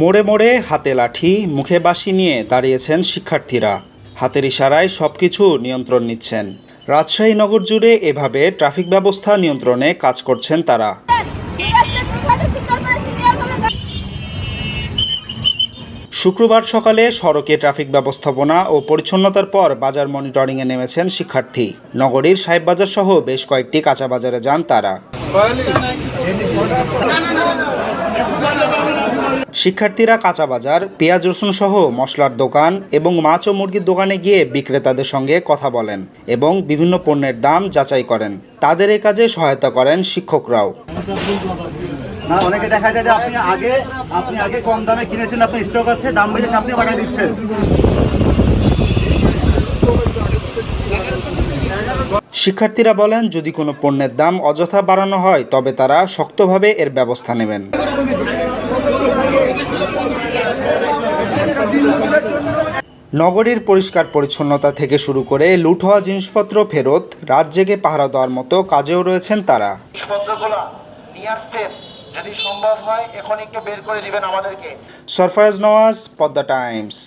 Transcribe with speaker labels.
Speaker 1: মোড়ে মোড়ে হাতে লাঠি, মুখে বাঁশি নিয়ে দাঁড়িয়েছেন শিক্ষার্থীরা। হাতের ইশারায় সবকিছু নিয়ন্ত্রণ নিচ্ছেন। রাজশাহী নগর জুড়ে এভাবে ট্রাফিক ব্যবস্থা নিয়ন্ত্রণে কাজ করছেন তারা। শুক্রবার সকালে সড়কে ট্রাফিক ব্যবস্থাপনা ও পরিচ্ছন্নতার পর বাজার মনিটরিংয়ে নেমেছেন শিক্ষার্থী। নগরীর সাহেববাজার সহ বেশ কয়েকটি কাঁচা বাজারে যান তারা। শিক্ষার্থীরা কাঁচা বাজার পেঁয়াজ রসুন সহ মশলার দোকান এবং মাছ ও মুরগির দোকানে গিয়ে বিক্রেতাদের সঙ্গে কথা বলেন এবং বিভিন্ন পণ্যের দাম যাচাই করেন। তাদের এ কাজে সহায়তা করেন শিক্ষকরাও।
Speaker 2: না অনেকে দেখা যায় যে আপনি আগে আপনি আগে কম দামে কিনেছেন আপনি স্টক আছে দাম বেশি আপনি বাড়ায় দিচ্ছেন।
Speaker 1: শিক্ষার্থীরা বলেন যদি কোনো পণ্যের দাম অযথা বাড়ানো হয় তবে তারা শক্তভাবে এর ব্যবস্থা নেবেন। নগরীর পরিষ্কার পরিচ্ছন্নতা থেকে শুরু করে লুট হওয়া জিনিসপত্র ফেরত রাত জেগে পাহারা দেওয়ার মতো কাজেও রয়েছেন তারা।
Speaker 3: জিনিসপত্রগুলো নিয়ে যদি সম্ভব হয় এখন একটু বের করে দিবেন আমাদেরকে।
Speaker 1: সরফরাজ নওয়াজ পদ্মা টাইমস।